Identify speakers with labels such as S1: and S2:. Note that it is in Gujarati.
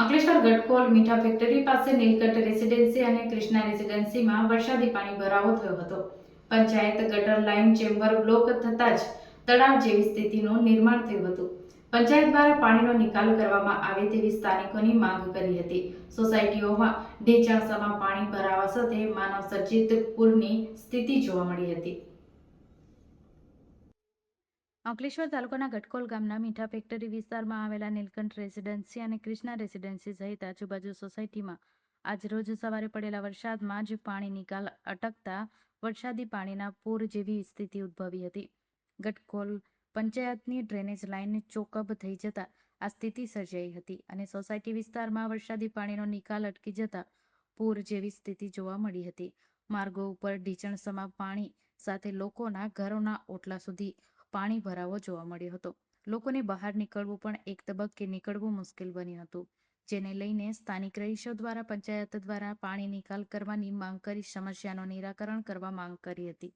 S1: અંકલેશ્વર ગટકોલ મીઠા ફેક્ટરી પાસે નીલકંઠ રેસિડેન્સી અને કૃષ્ણા રેસિડેન્સીમાં વરસાદી પાણી ભરાવો થયો હતો. પંચાયત ગટર લાઇન ચેમ્બર બ્લોક થતાં જ તળાવ જેવી સ્થિતિનું નિર્માણ થયું હતું. પંચાયત દ્વારા પાણીનો નિકાલ કરવામાં આવે તેવી સ્થાનિકોની માંગ કરી હતી. સોસાયટીઓમાં ઢેચાણસામાં પાણી ભરાવા સાથે માનવ સર્જિત પૂરની સ્થિતિ જોવા મળી હતી. અંકલેશ્વર તાલુકાના ગટકોલ ગામના મીઠા ફેક્ટરી વિસ્તારમાં આવેલા નીલકંઠ રેસિડેન્સી અને કૃષ્ણા રેસિડેન્સી સહિત આજુબાજુ સોસાયટીમાં આજરોજ સવારે પડેલા વરસાદમાં જ પાણી નિકાલ અટકતા વરસાદી પાણીના પૂર જેવી સ્થિતિ ઉદ્ભવી હતી. ગટકોલ પંચાયતની ડ્રેનેજ લાઇન ચોકઅપ થઈ જતા આ સ્થિતિ સર્જાઈ હતી અને સોસાયટી વિસ્તારમાં વરસાદી પાણીનો નિકાલ અટકી જતા પૂર જેવી સ્થિતિ જોવા મળી હતી. માર્ગો ઉપર ઢીચણસમા પાણી સાથે લોકોના ઘરોના ઓટલા સુધી પાણી ભરાવો જોવા મળ્યો હતો. લોકોને બહાર નીકળવું પણ એક તબક્કે નીકળવું મુશ્કેલ બન્યું હતું. જેને લઈને સ્થાનિક રહીશો દ્વારા, પંચાયત દ્વારા પાણી નિકાલ કરવાની માંગ કરી સમસ્યાનું નિરાકરણ કરવા માંગ કરી હતી.